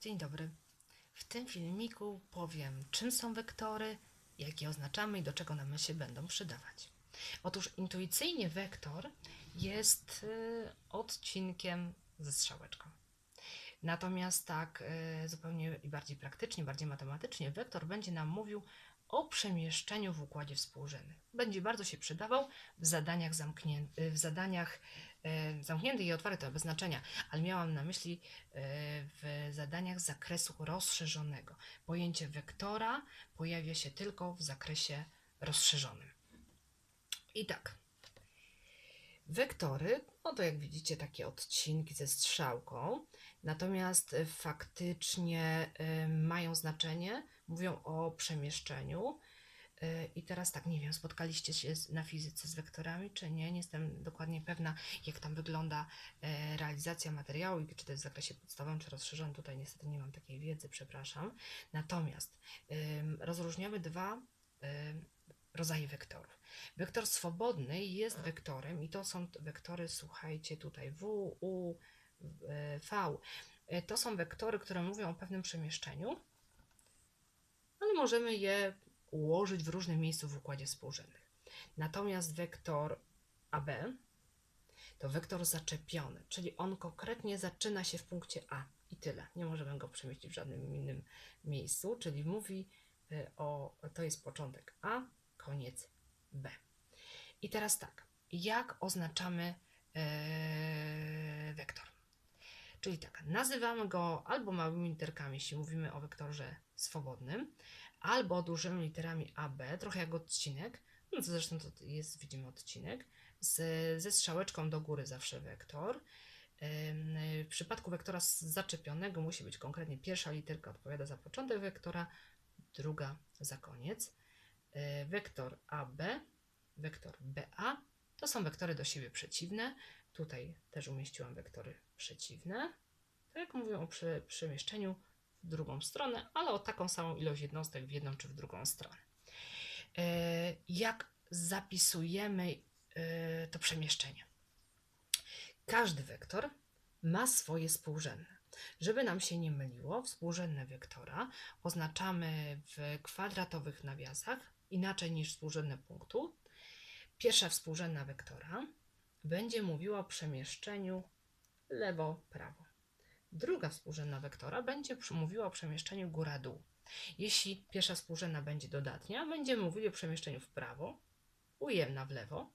Dzień dobry. W tym filmiku powiem, czym są wektory, jak je oznaczamy i do czego nam się będą przydawać. Otóż intuicyjnie wektor jest y, odcinkiem ze strzałeczką. Natomiast tak y, zupełnie i bardziej praktycznie, bardziej matematycznie, wektor będzie nam mówił o przemieszczeniu w układzie współrzędnym. Będzie bardzo się przydawał w zadaniach, zamknię- w zadaniach e, zamkniętych i otwartych, to bez znaczenia, ale miałam na myśli e, w zadaniach z zakresu rozszerzonego. Pojęcie wektora pojawia się tylko w zakresie rozszerzonym. I tak. Wektory, no to jak widzicie, takie odcinki ze strzałką, natomiast faktycznie e, mają znaczenie, mówią o przemieszczeniu. E, I teraz tak, nie wiem, spotkaliście się na fizyce z wektorami, czy nie? Nie jestem dokładnie pewna, jak tam wygląda e, realizacja materiału czy to jest w zakresie podstawowym, czy rozszerzonym. Tutaj niestety nie mam takiej wiedzy, przepraszam. Natomiast rozróżniamy dwa ym, rodzaje wektorów. Wektor swobodny jest wektorem i to są wektory, słuchajcie, tutaj W, U, V. To są wektory, które mówią o pewnym przemieszczeniu, ale możemy je ułożyć w różnym miejscu w układzie współrzędnych. Natomiast wektor AB to wektor zaczepiony, czyli on konkretnie zaczyna się w punkcie A i tyle. Nie możemy go przemieścić w żadnym innym miejscu, czyli mówi y, o, to jest początek A, koniec B. I teraz tak, jak oznaczamy e, wektor? Czyli tak, nazywamy go albo małymi literkami, jeśli mówimy o wektorze swobodnym, albo dużymi literami AB, trochę jak odcinek, no to zresztą to jest, widzimy odcinek, z, ze strzałeczką do góry zawsze wektor. W przypadku wektora zaczepionego musi być konkretnie pierwsza literka odpowiada za początek wektora, druga za koniec. Y, Wektor AB, wektor BA to są wektory do siebie przeciwne. Tutaj też umieściłam wektory przeciwne. Tak jak mówię o przemieszczeniu w drugą stronę, ale o taką samą ilość jednostek w jedną czy w drugą stronę. E, Jak zapisujemy e, to przemieszczenie? Każdy wektor ma swoje współrzędne. Żeby nam się nie myliło, współrzędne wektora oznaczamy w kwadratowych nawiasach inaczej niż współrzędne punktu. Pierwsza współrzędna wektora będzie mówiła o przemieszczeniu lewo-prawo. Druga współrzędna wektora będzie mówiła o przemieszczeniu góra-dół. Jeśli pierwsza współrzędna będzie dodatnia, będziemy mówili o przemieszczeniu w prawo, ujemna w lewo.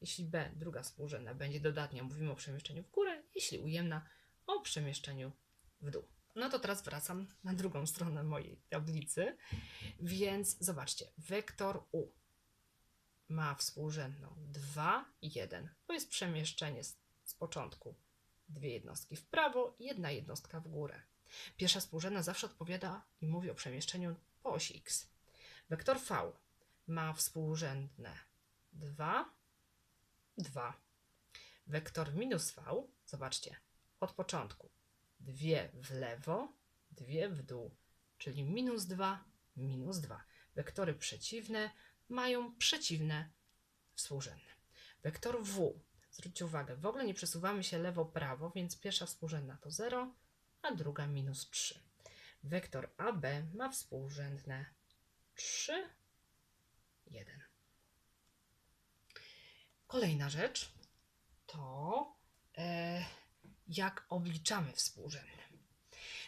Jeśli B, druga współrzędna, będzie dodatnia, mówimy o przemieszczeniu w górę. Jeśli ujemna, o przemieszczeniu w dół. No to teraz wracam na drugą stronę mojej tablicy. Więc zobaczcie, wektor U ma współrzędną 2 i 1. To jest przemieszczenie z, z początku. Dwie jednostki w prawo, jedna jednostka w górę. Pierwsza współrzędna zawsze odpowiada i mówi o przemieszczeniu po osi x. Wektor V ma współrzędne 2, 2. Wektor minus V, zobaczcie, od początku dwie w lewo, dwie w dół, czyli minus 2, minus 2. Wektory przeciwne mają przeciwne współrzędne. Wektor W, zwróćcie uwagę, w ogóle nie przesuwamy się lewo-prawo, więc pierwsza współrzędna to 0, a druga minus 3. Wektor AB ma współrzędne 3, 1. Kolejna rzecz to e, jak obliczamy współrzędne.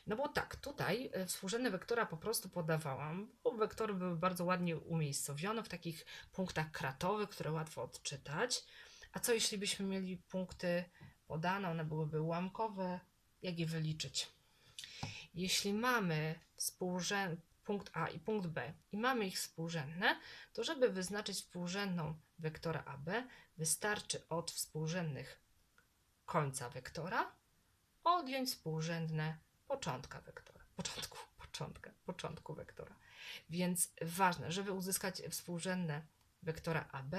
No bo tak, tutaj e, współrzędne wektora po prostu podawałam, bo wektory były bardzo ładnie umiejscowione w takich punktach kratowych, które łatwo odczytać. A co jeśli byśmy mieli punkty podane, one byłyby ułamkowe, jak je wyliczyć? Jeśli mamy współrzęd... punkt A i punkt B i mamy ich współrzędne, to żeby wyznaczyć współrzędną wektora AB, wystarczy od współrzędnych końca wektora odjąć współrzędne początka wektora. Początku, początka, początku wektora. Więc ważne, żeby uzyskać współrzędne wektora AB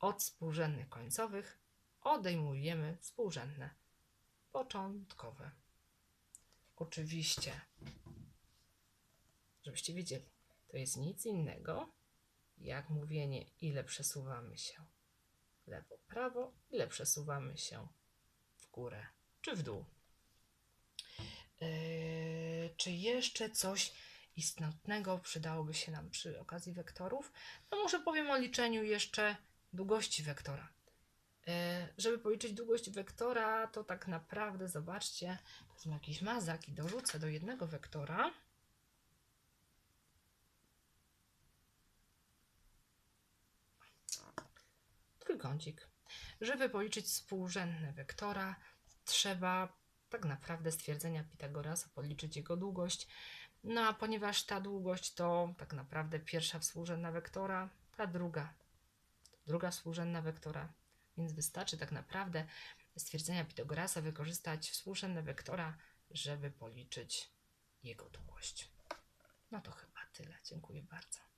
od współrzędnych końcowych odejmujemy współrzędne początkowe. Oczywiście, żebyście wiedzieli, to jest nic innego jak mówienie, ile przesuwamy się lewo, prawo, ile przesuwamy się w górę czy w dół. Yy, czy jeszcze coś istotnego przydałoby się nam przy okazji wektorów? No może powiem o liczeniu jeszcze długości wektora. E, Żeby policzyć długość wektora, to tak naprawdę zobaczcie, wezmę jakiś mazak i dorzucę do jednego wektora. Trójkącik. Żeby policzyć współrzędne wektora, trzeba tak naprawdę stwierdzenia Pitagorasa policzyć jego długość. No a ponieważ ta długość to tak naprawdę pierwsza współrzędna wektora, ta druga, druga współrzędna wektora, więc wystarczy tak naprawdę stwierdzenia Pitagorasa wykorzystać współrzędne wektora, żeby policzyć jego długość. No to chyba tyle. Dziękuję bardzo.